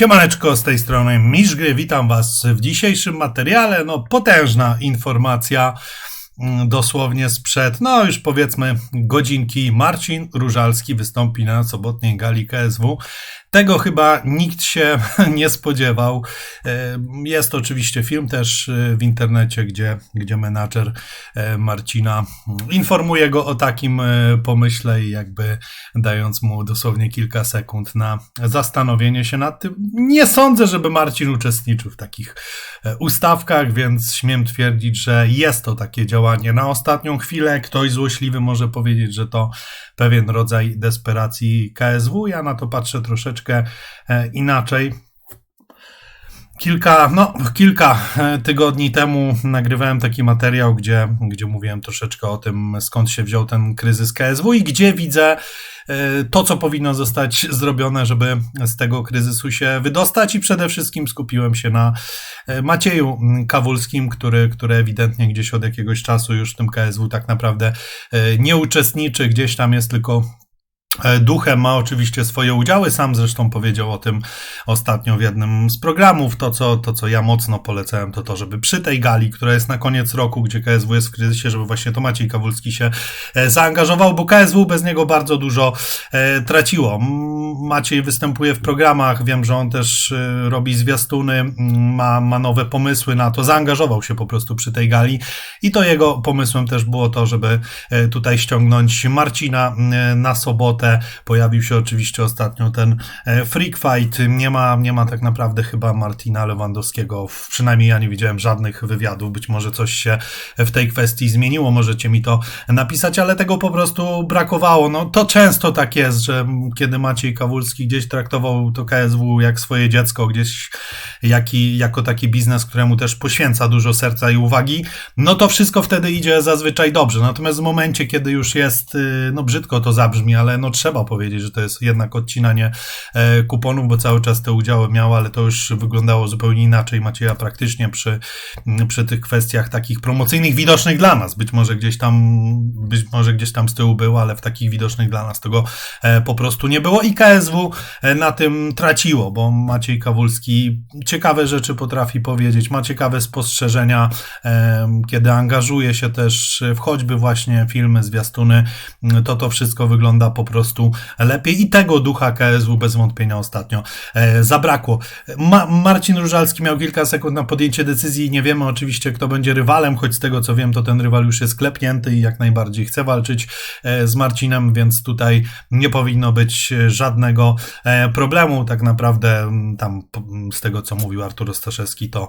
Siemaneczko, z tej strony Miszgry, witam Was w dzisiejszym materiale. No, potężna informacja, mm, dosłownie sprzed, no już powiedzmy godzinki. Marcin Różalski wystąpi na sobotniej gali KSW. Tego chyba nikt się nie spodziewał. E, Jest oczywiście film też e, w internecie, gdzie, gdzie menadżer e, Marcina informuje go o takim pomyśle i jakby dając mu dosłownie kilka sekund na zastanowienie się nad tym. Nie sądzę, żeby Marcin uczestniczył w takich ustawkach, więc śmiem twierdzić, że jest to takie działanie na ostatnią chwilę. Ktoś złośliwy może powiedzieć, że to pewien rodzaj desperacji KSW. Ja na to patrzę troszeczkę e, inaczej. Kilka, no, kilka e, tygodni temu nagrywałem taki materiał, gdzie, gdzie mówiłem troszeczkę o tym, skąd się wziął ten kryzys KSW i gdzie widzę e, to, co powinno zostać zrobione, żeby z tego kryzysu się wydostać i przede wszystkim skupiłem się na Macieju Kawulskim, który, który ewidentnie gdzieś od jakiegoś czasu już w tym KSW tak naprawdę nie uczestniczy, gdzieś tam jest tylko Duchem ma oczywiście swoje udziały, sam zresztą powiedział o tym ostatnio w jednym z programów. To co, to, co ja mocno polecałem, to to, żeby przy tej gali, która jest na koniec roku, gdzie KSW jest w kryzysie, żeby właśnie to Maciej Kawulski się e, zaangażował, bo KSW bez niego bardzo dużo e, traciło. Maciej występuje w programach, wiem, że on też e, robi zwiastuny, ma, ma nowe pomysły na to, zaangażował się po prostu przy tej gali i to jego pomysłem też było to, żeby e, tutaj ściągnąć Marcina e, na sobotę. Pojawił się oczywiście ostatnio ten e, Freak Fight. Nie ma, nie ma tak naprawdę chyba Martina Lewandowskiego. Przynajmniej ja nie widziałem żadnych wywiadów. Być może coś się w tej kwestii zmieniło. Możecie mi to napisać, ale tego po prostu brakowało. No to często tak jest, że kiedy Maciej Kawulski gdzieś traktował to KSW jak swoje dziecko, gdzieś jaki, jako taki biznes, któremu też poświęca dużo serca i uwagi, no to wszystko wtedy idzie zazwyczaj dobrze. Natomiast w momencie, kiedy już jest, y, no brzydko to zabrzmi, ale no trzeba powiedzieć, że to jest jednak odcinanie e, kuponów, bo cały czas te udziały miał, ale to już wyglądało zupełnie inaczej. Macieja praktycznie przy, przy tych kwestiach takich promocyjnych, widocznych dla nas. Być może gdzieś tam, być może gdzieś tam z tyłu było, ale w takich widocznych dla nas tego e, po prostu nie było i KSW e, na tym traciło, bo Maciej Kawulski ciekawe rzeczy potrafi powiedzieć, ma ciekawe spostrzeżenia, kiedy angażuje się też w choćby właśnie filmy, zwiastuny, to to wszystko wygląda po prostu lepiej i tego ducha KSW bez wątpienia ostatnio e, zabrakło. Ma Marcin Różalski miał kilka sekund na podjęcie decyzji, nie wiemy oczywiście kto będzie rywalem, choć z tego co wiem to ten rywal już jest klepnięty i jak najbardziej chce walczyć e, z Marcinem, więc tutaj nie powinno być e, żadnego problemu. Tak naprawdę tam z tego co mówił Artur Ostaszewski to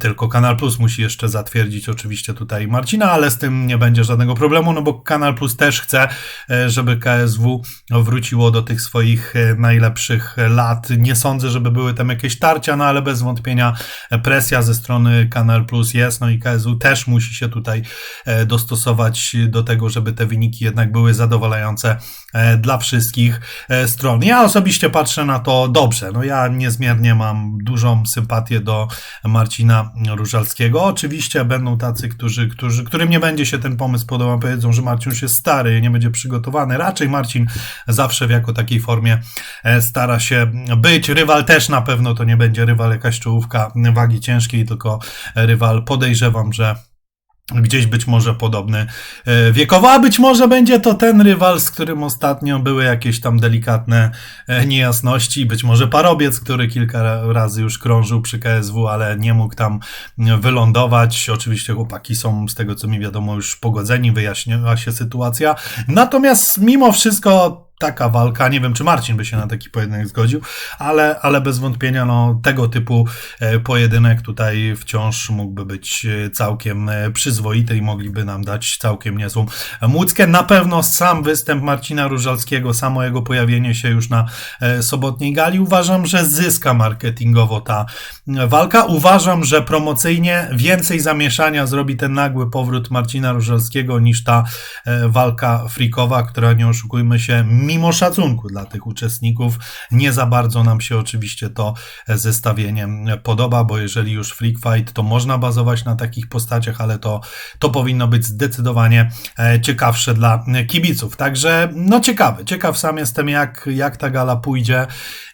tylko Kanal Plus musi jeszcze zatwierdzić oczywiście tutaj Marcina, ale z tym nie będzie żadnego problemu, no bo Kanal Plus też chce, żeby KSW wróciło do tych swoich e, najlepszych lat. Nie sądzę, żeby były tam jakieś tarcia, no ale bez wątpienia presja ze strony Kanal Plus jest, no i KSW też musi się tutaj e, dostosować do tego, żeby te wyniki jednak były zadowalające e, dla wszystkich e, stron. Ja osobiście patrzę na to dobrze. No ja niezmiernie mam dużą sympatię do Marcina Różalskiego. Oczywiście będą tacy, którzy, którzy, którym nie będzie się ten pomysł podobał, powiedzą, że Marcin już jest stary, nie będzie przygotowany. Raczej Marcin zawsze w jako takiej formie e, stara się być. Rywal też na pewno to nie będzie rywal jakaś czołówka wagi ciężkiej, tylko rywal podejrzewam, że gdzieś być może podobny e, wiekowo, a być może będzie to ten rywal, z którym ostatnio były jakieś tam delikatne e, niejasności, być może parobiec, który kilka ra- razy już krążył przy KSW, ale nie mógł tam wylądować. Oczywiście chłopaki są, z tego co mi wiadomo, już pogodzeni, wyjaśniła się sytuacja. Natomiast mimo wszystko taka walka, nie wiem czy Marcin by się na taki pojedynek zgodził, ale, ale bez wątpienia no, tego typu e, pojedynek tutaj wciąż mógłby być e, całkiem e, przyzwoity i mogliby nam dać całkiem niezłą młódzkę. Na pewno sam występ Marcina Różalskiego, samo jego pojawienie się już na sobotniej gali uważam, że zyska marketingowo ta walka. Uważam, że promocyjnie więcej zamieszania zrobi ten nagły powrót Marcina Różalskiego niż ta walka freakowa, która nie oszukujmy się mimo szacunku dla tych uczestników, nie za bardzo nam się oczywiście to zestawienie podoba, bo jeżeli już Freak Fight, to można bazować na takich postaciach, ale to, to powinno być zdecydowanie e, ciekawsze dla kibiców. Także, no ciekawe, ciekaw sam jestem, jak, jak ta gala pójdzie,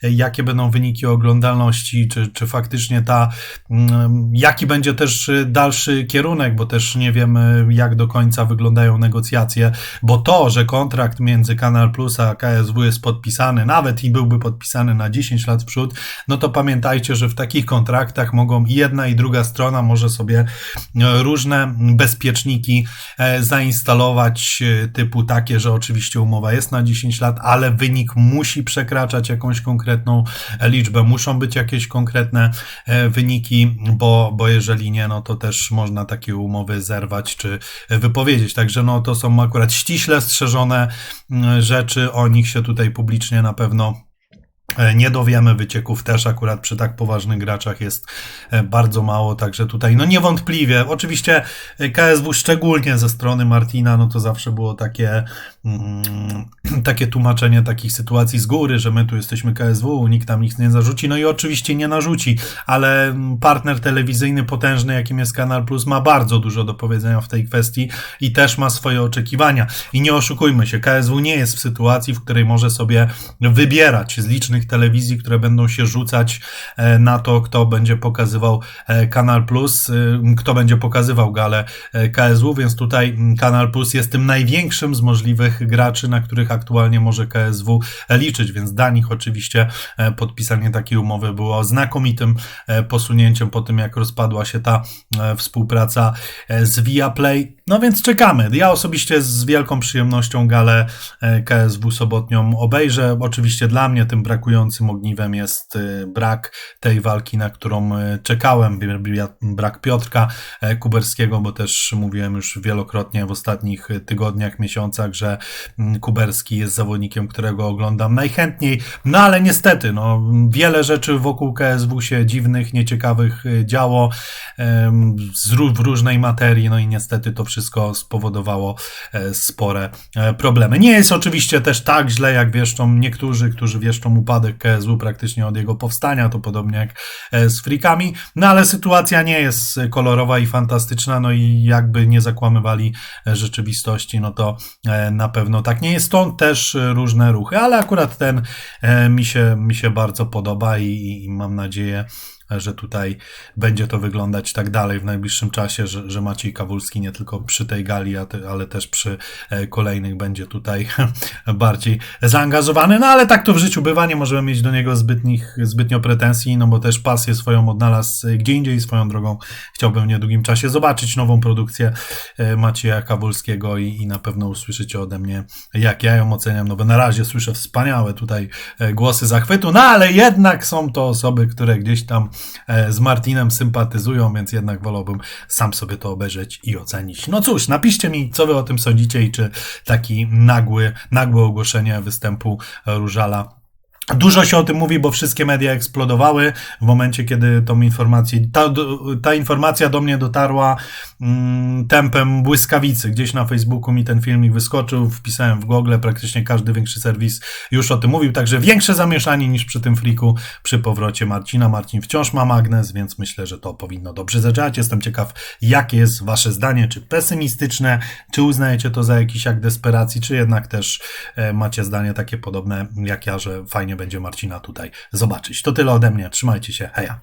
jakie będą wyniki oglądalności, czy, czy faktycznie ta, mm, jaki będzie też dalszy kierunek, bo też nie wiemy, jak do końca wyglądają negocjacje, bo to, że kontrakt między Kanal Plus a KSW jest podpisany, nawet i byłby podpisany na 10 lat w przód, no to pamiętajcie, że w takich kontraktach mogą i jedna i druga strona może sobie e, różne bezpieczniki e, zainstalować, e, typu takie, że oczywiście umowa jest na 10 lat, ale wynik musi przekraczać jakąś konkretną liczbę, muszą być jakieś konkretne wyniki, bo, bo jeżeli nie, no to też można takie umowy zerwać czy wypowiedzieć. Także no to są akurat ściśle strzeżone mm, rzeczy, o nich się tutaj publicznie na pewno nie dowiemy wycieków też akurat przy tak poważnych graczach jest e, bardzo mało, także tutaj no niewątpliwie, oczywiście e, KSW szczególnie ze strony Martina, no to zawsze było takie mm, takie tłumaczenie takich sytuacji z góry, że my tu jesteśmy KSW, nikt tam nic nie zarzuci, no i oczywiście nie narzuci, ale partner telewizyjny potężny, jakim jest Kanal Plus, ma bardzo dużo do powiedzenia w tej kwestii i też ma swoje oczekiwania. I nie oszukujmy się, KSW nie jest w sytuacji, w której może sobie wybierać z licznych telewizji, które będą się rzucać e, na to, kto będzie pokazywał e, Kanal Plus, e, kto będzie pokazywał galę KSW, więc tutaj Kanal Plus jest tym największym z możliwych graczy, na których aktualnie może KSW liczyć, więc dla nich oczywiście podpisanie takiej umowy było znakomitym posunięciem po tym, jak rozpadła się ta współpraca z Viaplay. No więc czekamy. Ja osobiście z wielką przyjemnością galę KSW sobotnią obejrzę. Oczywiście dla mnie tym brakującym ogniwem jest y, brak tej walki, na którą y, czekałem, brak Piotrka e, Kuberskiego, bo też mówiłem już wielokrotnie w ostatnich tygodniach, miesiącach, że mm, Kuberski jest zawodnikiem, którego oglądam najchętniej, no ale niestety, no, wiele rzeczy wokół KSW się dziwnych, nieciekawych działo w różnej materii, no i niestety to wszystko spowodowało e, spore e, problemy. Nie jest oczywiście też tak źle, jak wieszczą niektórzy, którzy wieszczą upadek KSW praktycznie od jego powstania, to podobnie jak e, z frikami, no ale sytuacja nie jest kolorowa i fantastyczna, no i jakby nie zakłamywali rzeczywistości, no to na pewno tak nie jest. Stąd też różne ruchy, ale akurat ten mi się, mi się bardzo podoba i, i mam nadzieję, że tutaj będzie to wyglądać tak dalej w najbliższym czasie, że, że Maciej Kawulski nie tylko przy tej gali, ale też przy e, kolejnych będzie tutaj bardziej zaangażowany. No ale tak to w życiu bywa, nie możemy mieć do niego zbytnich, zbytnio pretensji, no bo też pasję swoją odnalazł gdzie indziej. Swoją drogą chciałbym w niedługim czasie zobaczyć nową produkcję e, Macieja Kawulskiego i, i na pewno usłyszycie ode mnie, jak ja ją oceniam, no bo na razie słyszę wspaniałe tutaj e, głosy zachwytu, no ale jednak są to osoby, które gdzieś tam E, z Martinem sympatyzują, więc jednak wolałbym sam sobie to obejrzeć i ocenić. No cóż, napiszcie mi, co wy o tym sądzicie i czy taki nagły, nagłe ogłoszenie występu Różala Dużo się o tym mówi, bo wszystkie media eksplodowały w momencie, kiedy tą informację, ta, ta informacja do mnie dotarła mm, tempem błyskawicy. Gdzieś na Facebooku mi ten filmik wyskoczył, wpisałem w Google, praktycznie każdy większy serwis już o tym mówił, także większe zamieszanie niż przy tym fliku przy powrocie Marcina. Marcin wciąż ma magnes, więc myślę, że to powinno dobrze zadziałać. Jestem ciekaw, jakie jest wasze zdanie, czy pesymistyczne, czy uznajecie to za jakiś akt desperacji, czy jednak też e, macie zdanie takie podobne jak ja, że fajnie będzie Marcina tutaj zobaczyć. To tyle ode mnie. Trzymajcie się. Heja.